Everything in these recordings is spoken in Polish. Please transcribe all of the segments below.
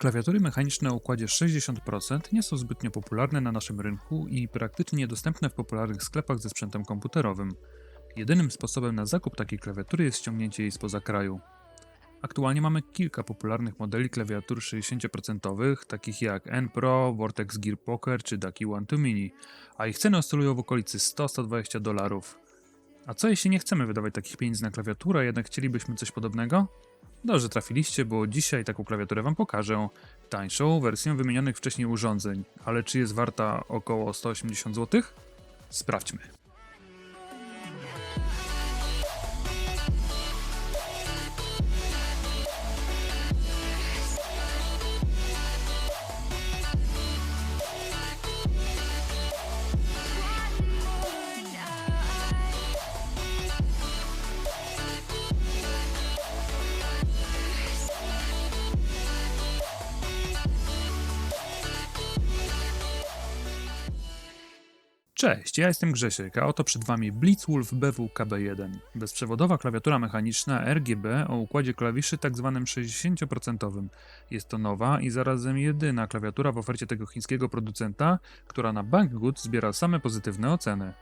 Klawiatury mechaniczne o układzie 60% nie są zbytnio popularne na naszym rynku i praktycznie niedostępne w popularnych sklepach ze sprzętem komputerowym. Jedynym sposobem na zakup takiej klawiatury jest ściągnięcie jej spoza kraju. Aktualnie mamy kilka popularnych modeli klawiatur 60%, takich jak N Pro, Vortex Gear Poker czy Ducky One 2 Mini, a ich ceny oscylują w okolicy 100-120 dolarów. A co jeśli nie chcemy wydawać takich pieniędzy na klawiaturę, jednak chcielibyśmy coś podobnego? Dobrze trafiliście, bo dzisiaj taką klawiaturę Wam pokażę. Tańszą wersję wymienionych wcześniej urządzeń, ale czy jest warta około 180 zł? Sprawdźmy. Cześć, ja jestem Grzesiek, a oto przed Wami Blitzwolf BW KB1. Bezprzewodowa klawiatura mechaniczna RGB o układzie klawiszy tzw. 60%. Jest to nowa i zarazem jedyna klawiatura w ofercie tego chińskiego producenta, która na Banggood zbiera same pozytywne oceny.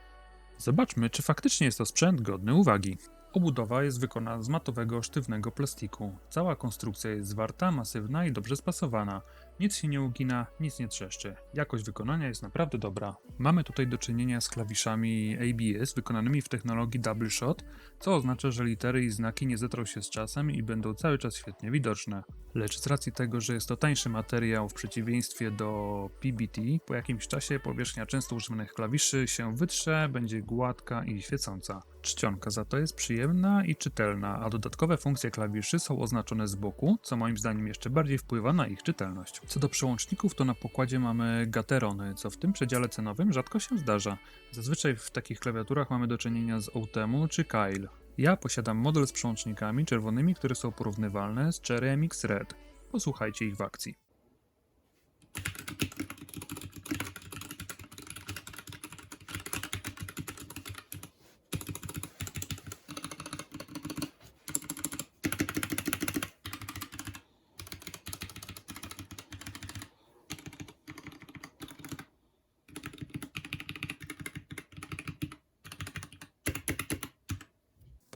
Zobaczmy, czy faktycznie jest to sprzęt godny uwagi. Obudowa jest wykonana z matowego, sztywnego plastiku. Cała konstrukcja jest zwarta, masywna i dobrze spasowana. Nic się nie ugina, nic nie trzeszczy. Jakość wykonania jest naprawdę dobra. Mamy tutaj do czynienia z klawiszami ABS wykonanymi w technologii Double Shot, co oznacza, że litery i znaki nie zetrą się z czasem i będą cały czas świetnie widoczne. Lecz z racji tego, że jest to tańszy materiał w przeciwieństwie do PBT, po jakimś czasie powierzchnia często używanych klawiszy się wytrze, będzie gładka i świecąca. Czcionka za to jest przyjemna i czytelna, a dodatkowe funkcje klawiszy są oznaczone z boku, co moim zdaniem jeszcze bardziej wpływa na ich czytelność. Co do przełączników, to na pokładzie mamy gaterony, co w tym przedziale cenowym rzadko się zdarza. Zazwyczaj w takich klawiaturach mamy do czynienia z Outemu czy Kyle. Ja posiadam model z przełącznikami czerwonymi, które są porównywalne z Cherry MX Red. Posłuchajcie ich w akcji.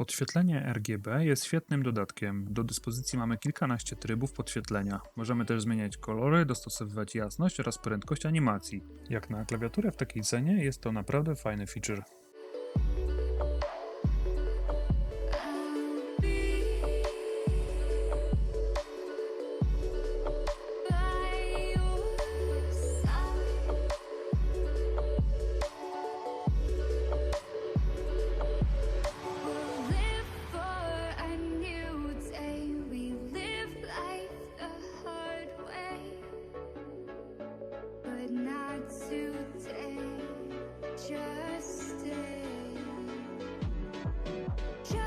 Podświetlenie RGB jest świetnym dodatkiem. Do dyspozycji mamy kilkanaście trybów podświetlenia. Możemy też zmieniać kolory, dostosowywać jasność oraz prędkość animacji. Jak na klawiaturę w takiej cenie jest to naprawdę fajny feature. Just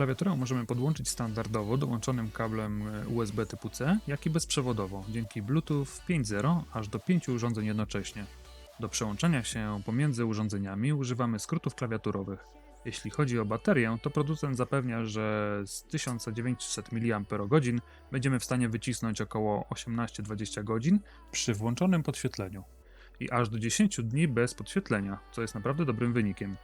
Klawiaturę możemy podłączyć standardowo dołączonym kablem e, USB typu C, jak i bezprzewodowo, dzięki Bluetooth 5.0 aż do 5 urządzeń jednocześnie. Do przełączania się pomiędzy urządzeniami używamy skrótów klawiaturowych. Jeśli chodzi o baterię, to producent zapewnia, że z 1900 mAh będziemy w stanie wycisnąć około 18-20 godzin przy włączonym podświetleniu i aż do 10 dni bez podświetlenia, co jest naprawdę dobrym wynikiem.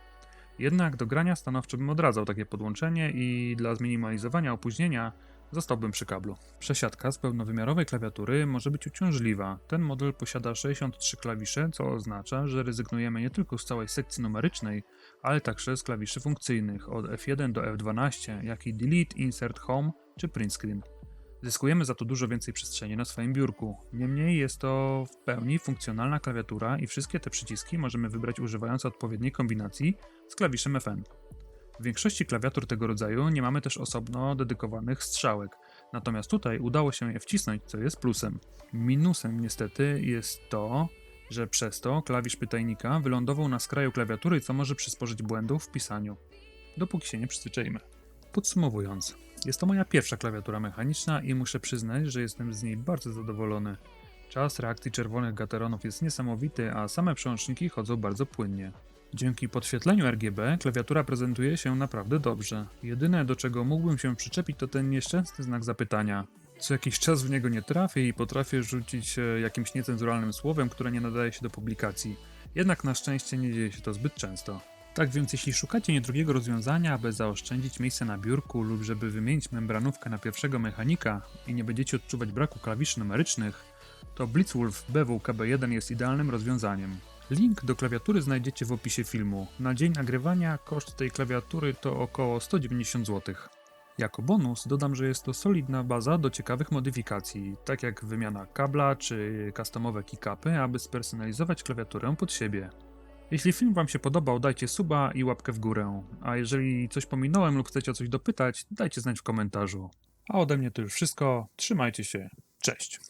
Jednak do grania stanowczo bym odradzał takie podłączenie i dla zminimalizowania opóźnienia zostałbym przy kablu. Przesiadka z pełnowymiarowej klawiatury może być uciążliwa. Ten model posiada 63 klawisze, co oznacza, że rezygnujemy nie tylko z całej sekcji numerycznej, ale także z klawiszy funkcyjnych od F1 do F12, jak i Delete, Insert, Home czy Print Screen. Zyskujemy za to dużo więcej przestrzeni na swoim biurku. Niemniej jest to w pełni funkcjonalna klawiatura i wszystkie te przyciski możemy wybrać używając odpowiedniej kombinacji z klawiszem FN. W większości klawiatur tego rodzaju nie mamy też osobno dedykowanych strzałek. Natomiast tutaj udało się je wcisnąć, co jest plusem. Minusem niestety jest to, że przez to klawisz pytajnika wylądował na skraju klawiatury, co może przysporzyć błędów w pisaniu. Dopóki się nie przyzwyczaimy. Podsumowując, jest to moja pierwsza klawiatura mechaniczna i muszę przyznać, że jestem z niej bardzo zadowolony. Czas reakcji czerwonych gateronów jest niesamowity, a same przełączniki chodzą bardzo płynnie. Dzięki podświetleniu RGB klawiatura prezentuje się naprawdę dobrze. Jedyne do czego mógłbym się przyczepić to ten nieszczęsny znak zapytania. Co jakiś czas w niego nie trafię i potrafię rzucić e, jakimś niecenzuralnym słowem, które nie nadaje się do publikacji. Jednak na szczęście nie dzieje się to zbyt często. Tak więc jeśli szukacie niedrogiego rozwiązania, aby zaoszczędzić miejsce na biurku lub żeby wymienić membranówkę na pierwszego mechanika i nie będziecie odczuwać braku klawiszy numerycznych, to Blitzwolf BWKB1 jest idealnym rozwiązaniem. Link do klawiatury znajdziecie w opisie filmu. Na dzień nagrywania koszt tej klawiatury to około 190 zł. Jako bonus dodam, że jest to solidna baza do ciekawych modyfikacji, tak jak wymiana kabla czy customowe kickupy, aby spersonalizować klawiaturę pod siebie. Jeśli film Wam się podobał, dajcie suba i łapkę w górę, a jeżeli coś pominąłem lub chcecie o coś dopytać, dajcie znać w komentarzu. A ode mnie to już wszystko, trzymajcie się, cześć!